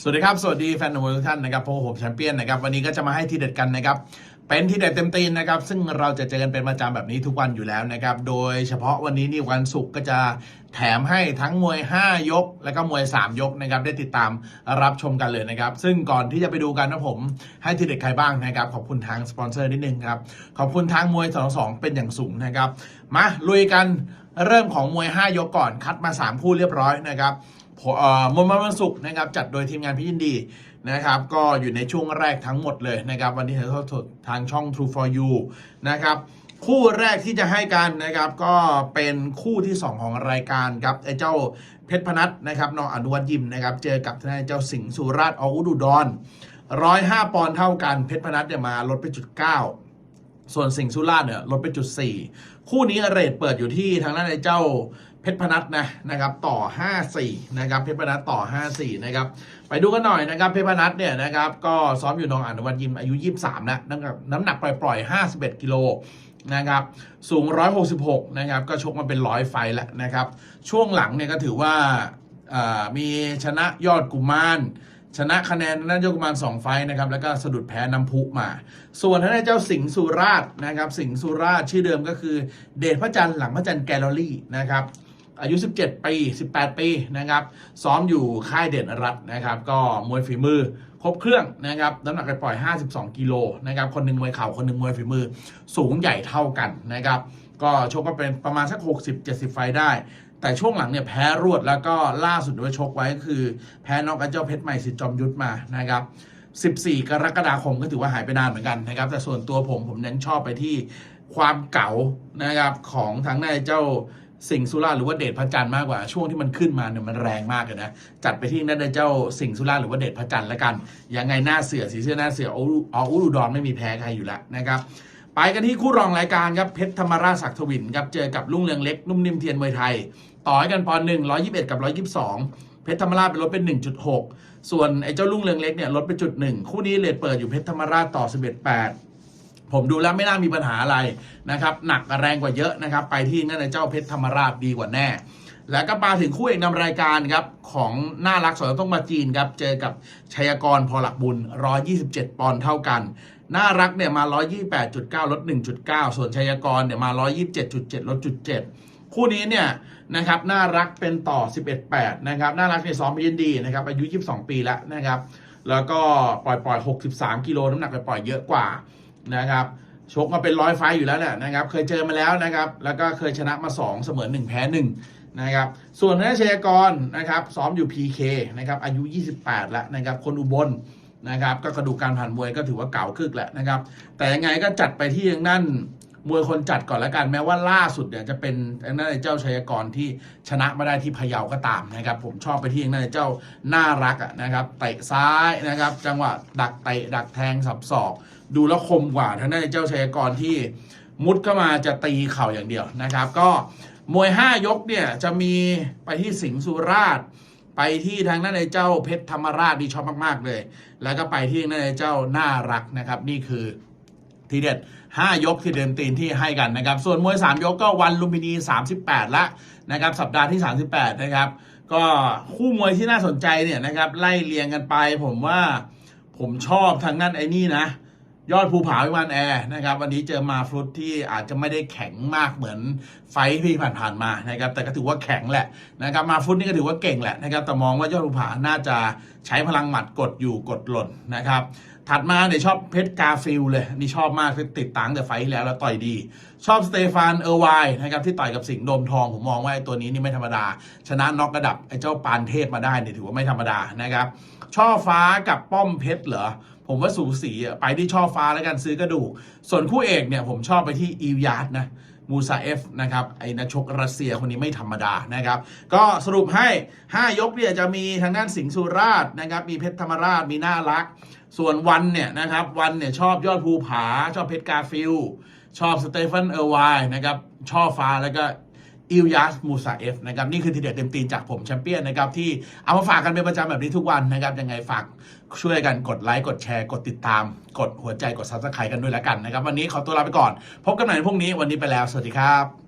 สวัสดีครับ สวัสดีแฟนมวยทุกท่านนะครับพบกับผมแชมเปี้ยนนะครับวันนี้ก็จะมาให้ทีเด็ดกันนะครับเป็นทีเด็ดเต็มตีนนะครับซึ่งเราจะเจอกันเป็นประจำแบบนี้ทุกวันอยู่แล้วนะครับโดยเฉพาะวันนี้นี่วันศุกร์ก็จะแถมให้ทั้งมวย 5 ยก แล้วก็มวย 3 ยกนะครับได้ติดตามรับชมกันเลยนะครับ ซึ่งก่อนที่จะไปดูกันนะผมให้ทีเด็ดใครบ้างนะครับขอบคุณทางสปอนเซอร์นิดนึงครับขอบคุณทางมวย22เป็นอย่างสูงนะครับมาลุยกันเริ่มของมวย 5 ยกก่อนคัดมา 3 คู่เรียบร้อยนะครับ มวยวันศุกร์นะครับจัดโดยทีมงานพี่ยินดีนะครับก็อยู่ในช่วงแรกทั้งหมดเลยนะครับวันนี้ถ่ายทอดสดทางช่อง True for You นะครับคู่แรกที่จะให้กันนะครับก็เป็นคู่ที่ 2 ของรายการครับไอ้เจ้าเพชรพนัทนะครับน้องอนุวัตยิมนะครับเจอกับทนายเจ้าสิงห์สุราษฎร์ออุดุดรร้อยห้าปอนด์เท่ากันเพชรพนัทเนี่ยมาลดไปจุดเก้า ส่วนสิงห์สุราษฎร์เนี่ยลดไปจุด4คู่นี้เรทเปิดอยู่ที่ทางด้านไอ้เจ้าเพชรพนัทนะนะครับต่อ 5-4นะครับเพชรพนัทต่อ 5-4นะครับไปดูกันหน่อยนะครับเพชรพนัทเนี่ยนะครับก็ซ้อมอยู่นองอนุวัตยิมอายุ 23แล้วน้ำหนักน้ำหนักปล่อยๆ51กิโลนะครับสูง 166นะครับก็ชกมาเป็นร้อยไฟแล้วนะครับช่วงหลังเนี่ยก็ถือว่าอ่ามีชนะยอดกุมาร ชนะคะแนนนั่นยกประมาณ2ไฟนะครับแล้วก็สะดุดแพ้น้ำพุมา ส่วนท่านเจ้าสิงห์สุราษฎร์นะครับสิงห์สุราษฎร์ชื่อเดิมก็คือ เดชพระจันทร์หลังพระจันทร์แกลเลอรี่นะครับอายุ 17 ปี 18 ปีนะครับซ้อมอยู่ค่ายเด่นรัฐนะครับก็มวยฝีมือครบเครื่องนะครับน้ำหนักไปปล่อย 52 กิโลนะครับคนหนึ่งมวยเข่าคนหนึ่งมวยฝีมือ สูงใหญ่เท่ากันนะครับก็ชกก็เป็นประมาณสัก 60-70 ไฟได้ แต่ช่วงหลังเนี่ยแพ้รวดแล้วก็ล่าสุดที่ชกไว้ก็คือ แพ้นอกกับเจ้าเพชรใหม่สิจอมยุทธมานะครับ14 กรกฎาคมก็ถือว่าหายไปนานเหมือนกันนะครับ แต่ส่วนตัวผมผมเน้นชอบไปที่ความเก๋านะครับของทางนายเจ้าสิงห์สุราหรือว่าเดชพระจันทร์มากกว่าช่วงที่มันขึ้นมาเนี่ยมันแรงมากเลยนะ จัดไปที่นั่นเจ้าสิงห์สุราหรือว่าเดชพระจันทร์ละกันยังไงหน้าเสือสีเสื้อหน้าเสือออุออุดุดรไม่มีแพ้ใครอยู่แล้วนะครับ ไปกันที่คู่รองรายการครับเพชรธรรมราชศักดิ์ทวินครับเจอกับลุงเรืองเล็กนุ่มนิ่มเทียนมวยไทย ต่อให้กันปอนหนึ่งร้อยยี่สิบเอ็ดกับร้อยยี่สิบสองเพชรธรรมราชเป็นลดเป็นหนึ่งจุดหกส่วนไอ้เจ้าลุ่งเรืองเล็กเนี่ยลดไปจุดหนึ่งคู่นี้เลทเปิดอยู่เพชรธรรมราชต่อสิบเอ็ดแปดผมดูแล้วไม่น่ามีปัญหาอะไรนะครับหนักแรงกว่าเยอะนะครับ ไปที่นั่นไอ้เจ้าเพชรธรรมราชดีกว่าแน่ แล้วก็มาถึงคู่เอกนำรายการครับของน่ารักสอนต้องมาจีนครับเจอกับชัยกรพอหลักบุญ 127 ปอนด์เท่ากันน่ารักเนี่ยมา 128.9 ลด 1.9 ส่วนชัยกรเนี่ยมา 127.7 ลดจุด7 คู่นี้เนี่ยนะครับน่ารักเป็นต่อ 11.8นะครับน่ารักในซ้อมไปยินดีนะครับอายุ 22 ปีแล้วนะครับ แล้วก็ปล่อยปล่อย 63 กิโลน้ำหนักไปปล่อยเยอะกว่านะครับชกมาเป็นร้อยไฟอยู่แล้วแหละนะครับ เคยเจอมาแล้วนะครับ แล้วก็เคยชนะมา 2 เสมอ 1 แพ้1นะครับ ส่วนนักชัยกรนะครับ ซ้อมอยู่ PK นะครับ อายุ 28 แล้วนะครับ คนอุบลนะครับ ก็กระดูกการผ่านมวยก็ถือว่าเก่าคึกแหละนะครับ แต่ยังไงก็จัดไปที่ยังนั่น มวยคนจัดก่อนแล้วกันแม้ว่าล่าสุดเนี่ยจะเป็นทางด้านเจ้าชัยกรที่ชนะมาได้ที่พะเยาก็ตามนะครับ ผมชอบไปที่ทางด้านเจ้าน่ารักอะนะครับเตะซ้ายนะครับ จังหวะดักเตะดักแทงสับศอก ดูแล้วคมกว่าทางด้านไอ้เจ้าชัยกรที่มุดเข้ามาจะตีเข่าอย่างเดียวนะครับ ก็มวย 5 ยกเนี่ยจะมีไปที่สิงห์สุราษฎร์ไปที่ทางด้านไอ้เจ้าเพชรธรรมราชที่ชอบมาก ๆ เลย แล้วก็ไปที่ทางด้านไอ้เจ้าน่ารักนะครับ นี่คือ ทีเด็ด 5 ยกที่เดินตีนที่ให้กันนะครับ ส่วนมวย 3 ยกก็วันลุมพินี 38 ละนะครับ สัปดาห์ที่ 38 นะครับ ก็คู่มวยที่น่าสนใจเนี่ยนะครับ ไล่เรียงกันไป ผมว่าผมชอบทางนั้นไอ้นี่นะ ยอดภูผาวิมานแอร์นะครับวันนี้เจอมาฟลุตที่อาจจะไม่ได้แข็งมากเหมือนไฟที่ผ่านๆมานะครับแต่ก็ถือว่าแข็งแหละนะครับมาฟลุตนี่ก็ถือว่าเก่งแหละนะครับแต่มองว่ายอดภูผาน่าจะใช้พลังหมัดกดอยู่กดหล่นนะครับถัดมาเนี่ยชอบเพชรกาฟิลเลยนี่ชอบมากติดตังแต่ไฟที่แล้วแล้วต่อยดี ชอบสเตฟานเออร์ไวน์นะครับที่ต่อยกับสิงห์โดมทองผมมองว่าไอ้ตัวนี้นี่ไม่ธรรมดา ชนะน็อกระดับไอ้เจ้าปานเทพมาได้เนี่ยถือว่าไม่ธรรมดานะครับช่อฟ้ากับป้อมเพชรเหรอ ผมว่าสูสีอะไปที่ช่อฟ้าแล้วกันซื้อกระดูก ส่วนคู่เอกเนี่ยผมชอบไปที่อียาร์ดนะมูซาเอฟนะครับไอ้นักชกรัสเซียคนนี้ไม่ธรรมดานะครับ ก็สรุปให้ 5 ยกเนี่ยจะมีทางด้านสิงห์สุราษฎร์นะครับ มีเพชรธรรมราชมีน่ารัก ส่วนวันเนี่ยนะครับวันเนี่ยชอบยอดภูผา ชอบเพชรกาฟิลชอบสเตฟานเออร์ไวน์นะครับชอบฟ้าแล้วก็ อิลยาสมูซาเอฟนะครับนี่คือทีเด็ดเต็มตีนจากผมแชมเปี้ยนนะครับที่เอามาฝากกันเป็นประจำแบบนี้ทุกวันนะครับยังไงฝากช่วยกันกดไลค์กดแชร์ กดติดตาม กดหัวใจกดซับสไครต์กันด้วยแล้วกันนะครับวันนี้ขอตัวลาไปก่อน พบกันใหม่ในพรุ่งนี้วันนี้ไปแล้ว สวัสดีครับ